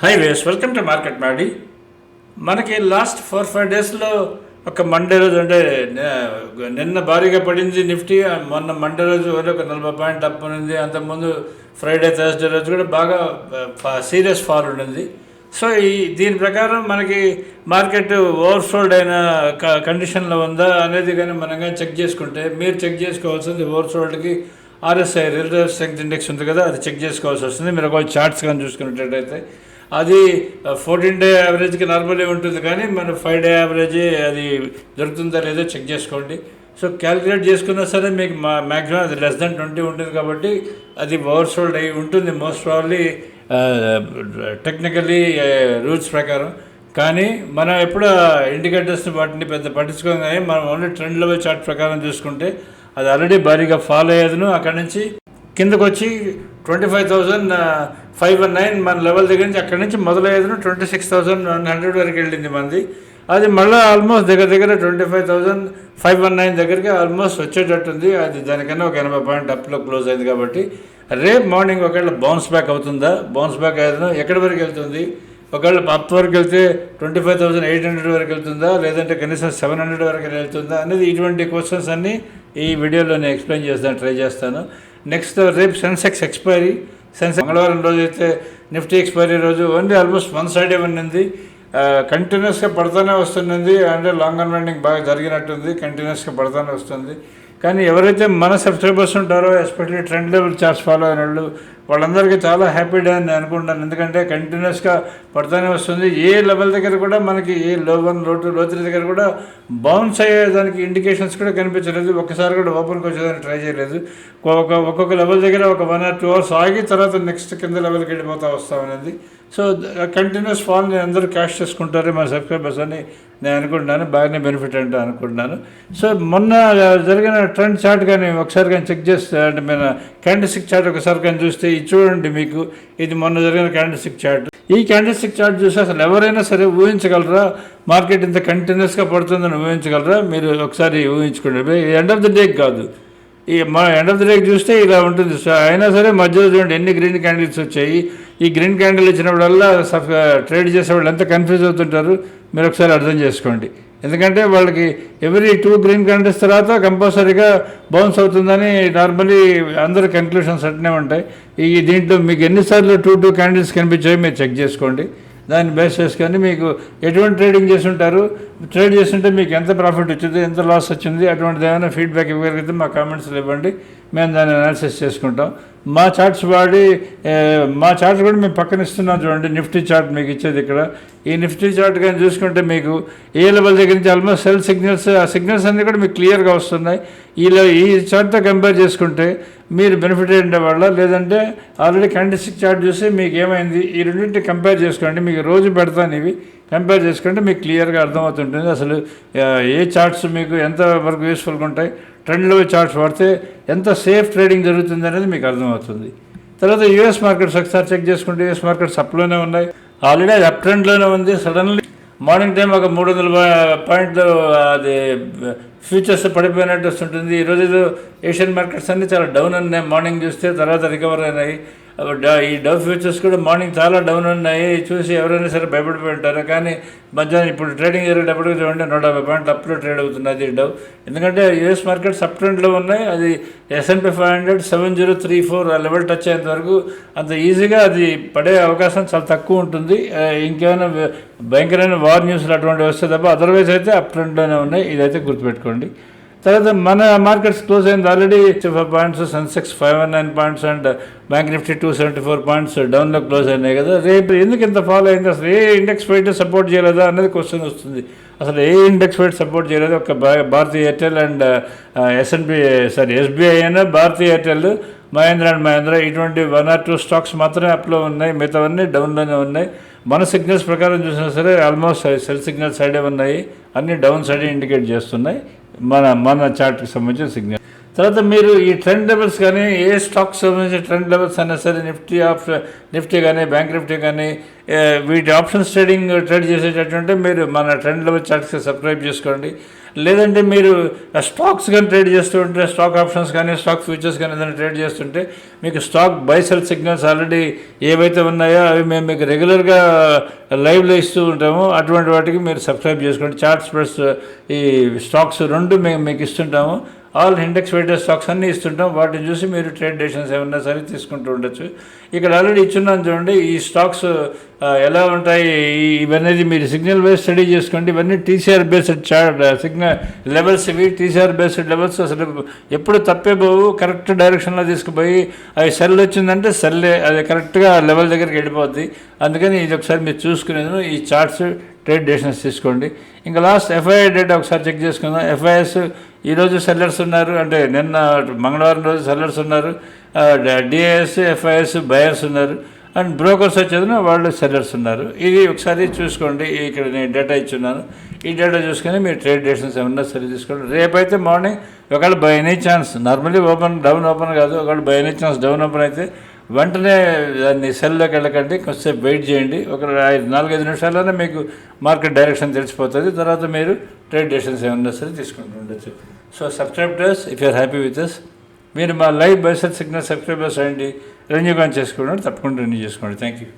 High వేస్ welcome to market మాడి మనకి లాస్ట్ ఫోర్ ఫైవ్ డేస్లో ఒక మండే రోజు అంటే నిన్న భారీగా పడింది నిఫ్టీ. మొన్న మండే రోజు వరకు ఒక నలభై పాయింట్ అప్ ఉంది అంతకుముందు ఫ్రైడే థర్స్డే రోజు కూడా బాగా సీరియస్ ఫాల్ ఉండింది సో ఈ దీని ప్రకారం మనకి మార్కెట్ ఓవర్సోల్డ్ అయిన క- కండిషన్లో ఉందా అనేది కానీ మనం కానీ చెక్ చేసుకుంటే మీరు చెక్ చేసుకోవాల్సింది ఓవర్సోల్డ్కి ఆర్ఎస్ఐ రిలేటివ్ స్ట్రెంగ్త్ ఇండెక్స్ ఉంది కదా అది చెక్ చేసుకోవాల్సి వస్తుంది. మీరు ఒక చార్ట్స్ కానీ చూసుకున్నట్టయితే అది ఫోర్టీన్ డే యావరేజ్కి నార్మలే ఉంటుంది కానీ మన ఫైవ్ డే యావరేజ్ అది దొరుకుతుందా లేదో చెక్ చేసుకోండి. సో క్యాలిక్యులేట్ చేసుకున్నా సరే మీకు మా మ్యాక్సిమం అది లెస్ దాన్ ట్వంటీ ఉంటుంది కాబట్టి అది ఓవర్సోల్డ్ అయి ఉంటుంది మోస్ట్ ప్రాబ్లీ టెక్నికలీ రూల్స్ ప్రకారం. కానీ మనం ఎప్పుడు ఇండికేటర్స్ వాటిని పెద్ద పట్టించుకోగానే మనం ఓన్లీ ట్రెండ్ లెవెల్ చార్ట్ ప్రకారం చూసుకుంటే అది ఆల్రెడీ భారీగా ఫాలో అయ్యేదను. అక్కడి నుంచి కిందకు వచ్చి twenty five thousand five one nine మన లెవెల్ దగ్గర నుంచి అక్కడి నుంచి మొదలయ్యేది twenty six thousand one hundred వరకు వెళ్ళింది మంది. అది మళ్ళీ ఆల్మోస్ట్ దగ్గర దగ్గర twenty five thousand five one nine దగ్గరికి ఆల్మోస్ట్ వచ్చేటట్టుంది. అది దానికన్నా ఒక ఎనభై పాయింట్ అప్లో క్లోజ్ అయింది కాబట్టి. రేపు మార్నింగ్ ఒకవేళ బౌన్స్ బ్యాక్ అవుతుందా? బౌన్స్ బ్యాక్ అయ్యేదను ఎక్కడి వరకు వెళ్తుంది? ఒకవేళ అప్ వరకు వెళ్తే twenty five thousand eight hundred వరకు వెళ్తుందా? లేదంటే కనీసం సెవెన్ హండ్రెడ్ వరకు వెళ్తుందా? అనేది ఇటువంటి క్వశ్చన్స్ అన్నీ ఈ వీడియోలో నేను ఎక్స్ప్లెయిన్ చేస్తాను ట్రై చేస్తాను. నెక్స్ట్ రేపు సెన్సెక్స్ ఎక్స్పైరీ సెన్సెక్స్ మంగళవారం రోజు అయితే నిఫ్టీ ఎక్స్పైరీ రోజు. ఓన్లీ ఆల్మోస్ట్ వన్ సైడ్ ఉన్నింది. కంటిన్యూస్గా పడుతూనే వస్తున్నది. అంటే లాంగ్ రన్నింగ్ బాగా జరిగినట్టుంది. కంటిన్యూస్గా పడుతూనే వస్తుంది. కానీ ఎవరైతే మన సబ్స్క్రైబర్స్ ఉంటారో especially trend level charts follow అయిన వాళ్ళు వాళ్ళందరికీ చాలా హ్యాపీ డే అని నేను అనుకుంటాను. ఎందుకంటే కంటిన్యూస్గా పడుతూనే వస్తుంది. ఏ లెవెల్ దగ్గర కూడా మనకి ఏ లో వన్లో టూ లో త్రీ దగ్గర కూడా బౌన్స్ అయ్యేదానికి ఇండికేషన్స్ కూడా కనిపించలేదు. ఒక్కసారి కూడా ఓపెన్కి వచ్చేదానికి ట్రై చేయలేదు. ఒక్కొక్క లెవెల్ దగ్గర ఒక వన్ ఆర్ టూ అవర్స్ ఆగి తర్వాత నెక్స్ట్ కింద లెవెల్కి వెళ్ళిపోతా వస్తామనేది సో కంటిన్యూస్ ఫాల్ని అందరూ క్యాష్ చేసుకుంటారు మా సబ్స్క్రైబర్స్ అని నేను అనుకుంటున్నాను బాగానే బెనిఫిట్ అంటే అనుకుంటున్నాను. సో మొన్న జరిగిన ట్రెండ్ చార్ట్ కానీ ఒకసారి కానీ చెక్ చేస్తే అంటే మన క్యాండిస్టిక్ చార్ట్ ఒకసారి కానీ చూస్తే ఇది చూడండి మీకు ఇది మొన్న జరిగిన క్యాండిస్టిక్ చార్ట్ ఈ క్యాండిస్టిక్ చార్ట్ చూసి అసలు ఎవరైనా సరే ఊహించగలరా? మార్కెట్ ఇంత కంటిన్యూస్గా పడుతుందని ఊహించగలరా? మీరు ఒకసారి ఊహించుకోండి. ఎండ్ ఆఫ్ ది డే కాదు. ఈ మా ఎండ్ ఆఫ్ ది డే చూస్తే ఇలా ఉంటుంది సో అయినా సరే మధ్యలో చూడండి ఎన్ని గ్రీన్ క్యాండిల్స్ వచ్చాయి. ఈ గ్రీన్ క్యాండిల్ ఇచ్చినప్పుడల్లా సఫ్ ట్రేడ్ చేసే వాళ్ళు ఎంత కన్ఫ్యూజ్ అవుతుంటారు మీరు ఒకసారి అర్థం చేసుకోండి. ఎందుకంటే వాళ్ళకి ఎవ్రీ టూ గ్రీన్ క్యాండిల్స్ తర్వాత కంపల్సరీగా బౌన్స్ అవుతుందని నార్మలీ అందరు కన్క్లూషన్స్ అట్నే ఉంటాయి. ఈ దీంట్లో మీకు ఎన్నిసార్లు టూ టూ క్యాండిల్స్ కనిపించాయో మీరు చెక్ చేసుకోండి. దాన్ని బేస్ చేసుకొని మీకు ఎటువంటి ట్రేడింగ్ చేసి ఉంటారు ట్రేడ్ చేస్తుంటే మీకు ఎంత ప్రాఫిట్ వచ్చింది ఎంత లాస్ వచ్చింది అటువంటిది ఏమైనా ఫీడ్బ్యాక్ ఇవ్వగలిగితే మా కామెంట్స్లో ఇవ్వండి. మేము దాన్ని అనాలిసిస్ చేసుకుంటాం. మా చార్ట్స్ వాడి మా చార్ట్ కూడా మేము పక్కన ఇస్తున్నాం చూడండి. నిఫ్టీ చార్ట్ మీకు ఇచ్చేది ఇక్కడ. ఈ నిఫ్టీ చార్ట్ కానీ చూసుకుంటే మీకు ఏ లెవెల్ దగ్గర నుంచి ఆల్మోస్ట్ సెల్ సిగ్నల్స్ ఆ సిగ్నల్స్ అన్నీ కూడా మీకు క్లియర్గా వస్తున్నాయి. ఈ ఈ చార్ట్తో కంపేర్ చేసుకుంటే మీరు బెనిఫిట్ ఉండేవాళ్ళ లేదంటే ఆల్రెడీ క్యాండిస్టిక్ చార్ట్ చూసి మీకు ఏమైంది ఈ రెండింటిని కంపేర్ చేసుకోండి. మీకు రోజు పెడతాను ఇవి. కంపేర్ చేసుకుంటే మీకు క్లియర్గా అర్థమవుతుంటుంది. అసలు ఏ చార్ట్స్ మీకు ఎంత వరకు యూస్ఫుల్గా ఉంటాయి ట్రెండ్లో చార్ట్స్ పడితే ఎంత సేఫ్ ట్రేడింగ్ జరుగుతుంది అనేది మీకు అర్థమవుతుంది. తర్వాత యూఎస్ మార్కెట్స్ ఒకసారి చెక్ చేసుకుంటే యూఎస్ మార్కెట్స్ అప్లోనే ఉన్నాయి. ఆల్రెడీ అది అప్ ట్రెండ్లోనే ఉంది. సడన్లీ మార్నింగ్ టైం ఒక మూడు వందల పాయింట్లు అది ఫ్యూచర్స్ పడిపోయినట్టు వస్తుంటుంది. ఈరోజు ఏదో ఏషియన్ మార్కెట్స్ అన్నీ చాలా డౌన్ ఉన్నాయి. మార్నింగ్ చూస్తే తర్వాత రికవర్ అయినాయి. ఈ డవ్ ఫ్యూచర్స్ కూడా మార్నింగ్ చాలా డౌన్ ఉన్నాయి. చూసి ఎవరైనా సరే భయపడిపోయి ఉంటారు? కానీ మధ్యాహ్నం ఇప్పుడు ట్రేడింగ్ జరిగేటప్పుడు చూడండి నూట యాభై పాయింట్లు అప్లో ట్రేడ్ అవుతున్నది డవ్. ఎందుకంటే యూఎస్ మార్కెట్స్ అప్ ట్రెండ్లో ఉన్నాయి. అది S and P five hundred seven zero three four ఆ లెవెల్ టచ్ అయ్యేంత వరకు అంత ఈజీగా అది పడే అవకాశం చాలా తక్కువ ఉంటుంది. ఇంకేమైనా భయంకరమైన వార్ న్యూస్లు అటువంటివి వస్తే తప్ప అదర్వైజ్ అయితే అప్ ట్రెండ్లోనే ఉన్నాయి. ఇదైతే గుర్తుపెట్టుకోండి. తర్వాత మన మార్కెట్స్ క్లోజ్ అయింది already five points Sensex five one nine points and bank Nifty two seventy four points డౌన్లో క్లోజ్ అయినాయి కదా. రేపు ఎందుకు ఇంత ఫాలో అయింది? అసలు ఏ ఇండెక్స్ ఫైట్ సపోర్ట్ చేయలేదా అనేది క్వశ్చన్ వస్తుంది. అసలు ఏ ఇండెక్స్ ఫైట్ సపోర్ట్ చేయలేదు? ఒక భా- Bharti Airtel and S and P sorry SBI అయినా భారతీయ ఎయిర్టెల్ మహేంద్ర అండ్ మహేంద్ర ఇటువంటి వన్ ఆర్ టూ స్టాక్స్ మాత్రమే అప్లో ఉన్నాయి. మిగతావన్నీ డౌన్లోనే ఉన్నాయి. మన సిగ్నల్స్ ప్రకారం చూసినా సరే ఆల్మోస్ట్ సెల్ సిగ్నల్ సైడే ఉన్నాయి. అన్ని డౌన్ సైడ్ ఇండికేట్ చేస్తున్నాయి. మన మన చార్ట్కి సంబంధించిన సిగ్నల్ తర్వాత మీరు ఈ ట్రెండ్ లెవెల్స్ కానీ ఏ స్టాక్స్ సంబంధించిన ట్రెండ్ లెవెల్స్ అయినా సరే నిఫ్టీ ఆఫ్ నిఫ్టీ కానీ బ్యాంక్ నిఫ్టీ కానీ వీటి ఆప్షన్స్ ట్రేడింగ్ ట్రేడ్ చేసేటటువంటి మీరు మన ట్రెండ్ లెవెల్ చార్ట్స్కి సబ్స్క్రైబ్ చేసుకోండి. లేదంటే మీరు స్టాక్స్ కానీ ట్రేడ్ చేస్తూ ఉంటే స్టాక్ ఆప్షన్స్ కానీ స్టాక్ ఫ్యూచర్స్ కానీ ఏదైనా ట్రేడ్ చేస్తుంటే మీకు స్టాక్ బైసెల్ సిగ్నల్స్ ఆల్రెడీ ఏవైతే ఉన్నాయో అవి మేము మీకు రెగ్యులర్గా లైవ్లో ఇస్తూ ఉంటాము. అటువంటి వాటికి మీరు సబ్స్క్రైబ్ చేసుకోండి. చార్ట్స్ ప్లస్ ఈ స్టాక్స్ రెండు మేము మీకు ఇస్తుంటాము. ఆల్ ఇండెక్స్ వెయిటెడ్ స్టాక్స్ అన్నీ ఇస్తుంటాం. వాటిని చూసి మీరు ట్రేడ్ డెసిషన్స్ ఏమన్నా సరే తీసుకుంటూ ఉండొచ్చు. ఇక్కడ ఆల్రెడీ ఇచ్చున్నాను చూడండి. ఈ స్టాక్స్ ఎలా ఉంటాయి? ఇవన్నీ మీరు సిగ్నల్ బేస్ స్టడీ చేసుకోండి. ఇవన్నీ TCR based chart signal levels ఇవి. టీసీఆర్ బేస్డ్ లెవెల్స్ అసలు ఎప్పుడు తప్పే పోవు. కరెక్ట్ డైరెక్షన్లో తీసుకుపోయి అవి సెల్ వచ్చిందంటే సెల్లే అది కరెక్ట్గా లెవెల్ దగ్గరికి వెళ్ళిపోద్ది. అందుకని ఇది ఒకసారి మీరు చూసుకునేది ఈ చార్ట్స్ ట్రేడ్ డెసిషన్స్ తీసుకోండి. ఇంకా లాస్ట్ ఎఫ్ఐఐ డేటా ఒకసారి చెక్ చేసుకుందాం. ఎఫ్ఐఎస్ ఈరోజు సెల్లర్స్ ఉన్నారు. అంటే నిన్న మంగళవారం రోజు సెల్లర్స్ ఉన్నారు. డిఐఎస్ ఎఫ్ఐఎస్ బయర్స్ ఉన్నారు. అండ్ బ్రోకర్స్ వచ్చేది వాళ్ళు సెల్లర్స్ ఉన్నారు. ఇది ఒకసారి చూసుకోండి. ఇక్కడ నేను డేటా ఇచ్చున్నాను. ఈ డేటా చూసుకొని మీరు ట్రేడ్ డేషన్స్ ఏమన్నా సరి తీసుకోండి. రేపైతే మార్నింగ్ ఒకవేళ by any chance normally open down open కాదు. ఒకవేళ by any chance down open అయితే వెంటనే దాన్ని సెల్లోకి వెళ్ళకండి కొంచెంసేపు వెయిట్ చేయండి. ఒక ఐదు నాలుగైదు నిమిషాల్లోనే మీకు మార్కెట్ డైరెక్షన్ తెలిసిపోతుంది. తర్వాత మీరు ట్రేడ్ డెసిషన్స్ ఏమన్నా సరే తీసుకుంటూ ఉండొచ్చు. So subscribe if you're happy with us మీరు మా లైవ్ బైసెట్ సిగ్నల్ సబ్స్క్రైబర్స్ అయ్యండి రెన్యూ కానీ చేసుకోండి తప్పకుండా రెన్యూ చేసుకోండి. Thank you